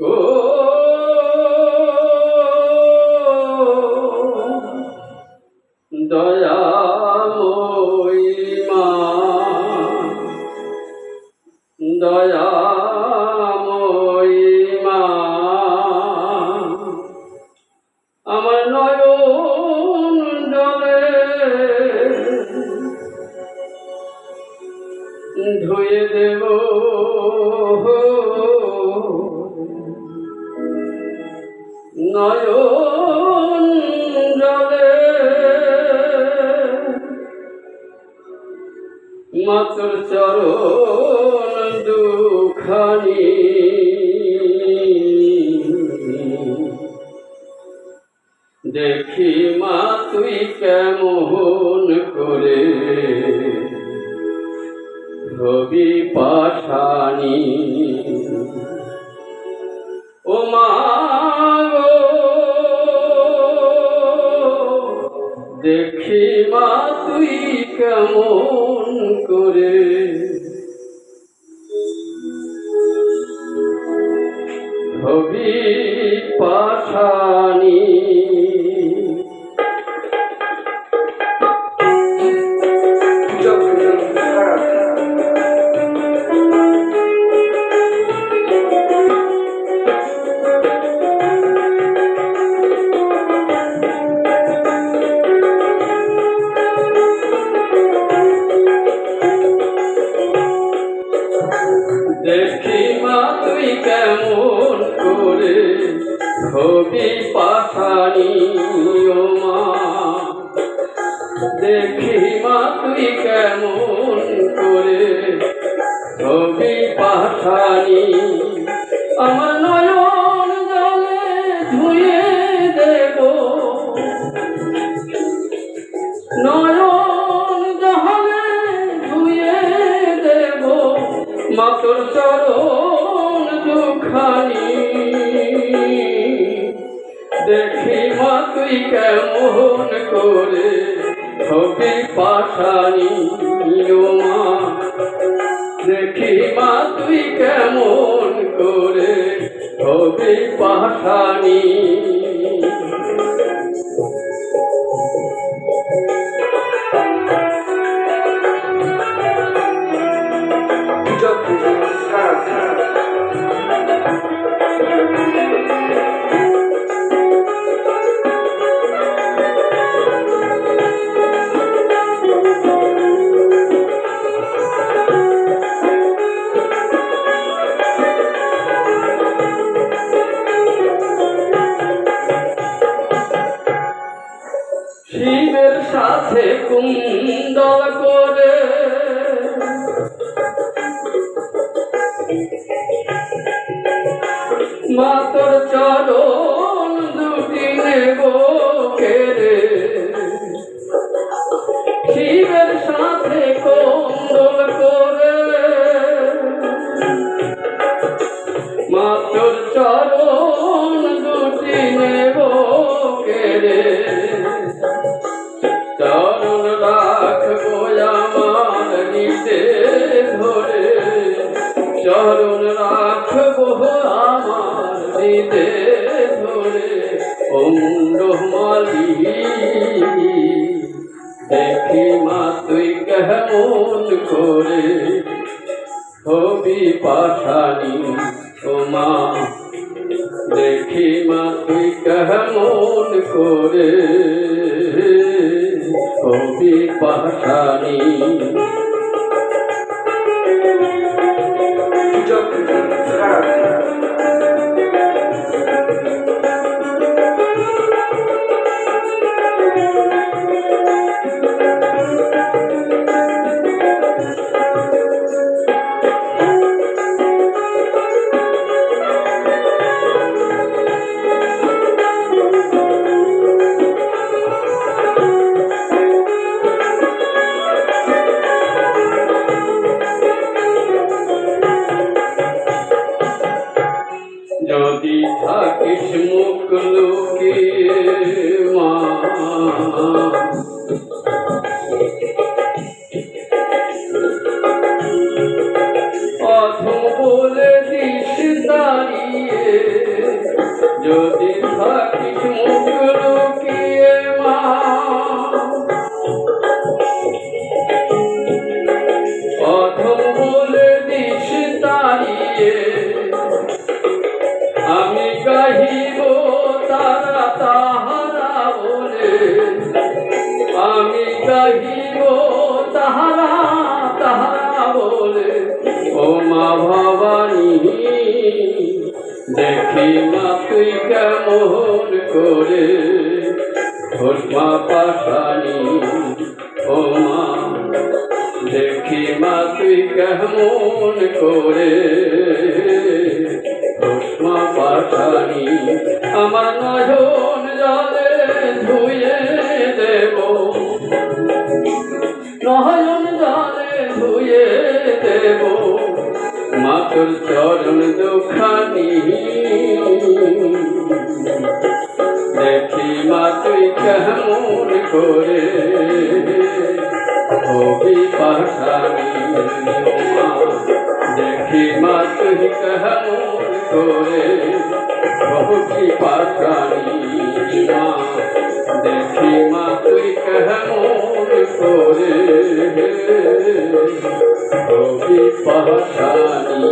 ও দয়াময়ী মা দয়াময়ী মা আমার নয়ন জলে ধুয়ে দেব। নয়ন জলে মাতর চরণ দুখানি দেখি মা তুই কেমন করে? রবি পাশানি ও মা দেখি মা তুই কেমন করে? হবি পাশানি তুই কেমন করে হবি পাশানি ও মা। দেখি মা, তুই কেমন করে হবি পাশানি আমার নয়ন জলে ধুয়ে দেব। নয়ন জলে ধুয়ে দেব। মাতর চরণ দুখানি দেখি মা, তুই কেমন করে হবে পাশানি ও মা। দেখি মা, তুই কেমন করে হবে পাশানি সাথে কুন্দল করে। মাতর চরণ দুটি নেব কেড়ে। শিবের সাথে কুন্দল করে। মাতর চরণ চরণ রাখব আমার নিতে ধরে। অন্ডমালি দেখি মা, তুই কেমন করে? হবি পাঠানি ও মা দেখি মা, তুই কেমন করে? হবি পাঠানি Thank you. থাকিস মুখ লোকে মা অথম বলে দিস দাঁড়িয়ে যদি দেখি মা তুই কেমন করে মা পাশানি ও মা, দেখি মা তুই কেমন করে মা পাঠানি। আমার নয়ন জলে ধুয়ে দেব মা তুই কেমন করে। হবি পাঠানি দেখি মা তুই কেমন করে। হবি পাঠানি মা, দেখি মা তুই কেমন করে। হবি পাঠানি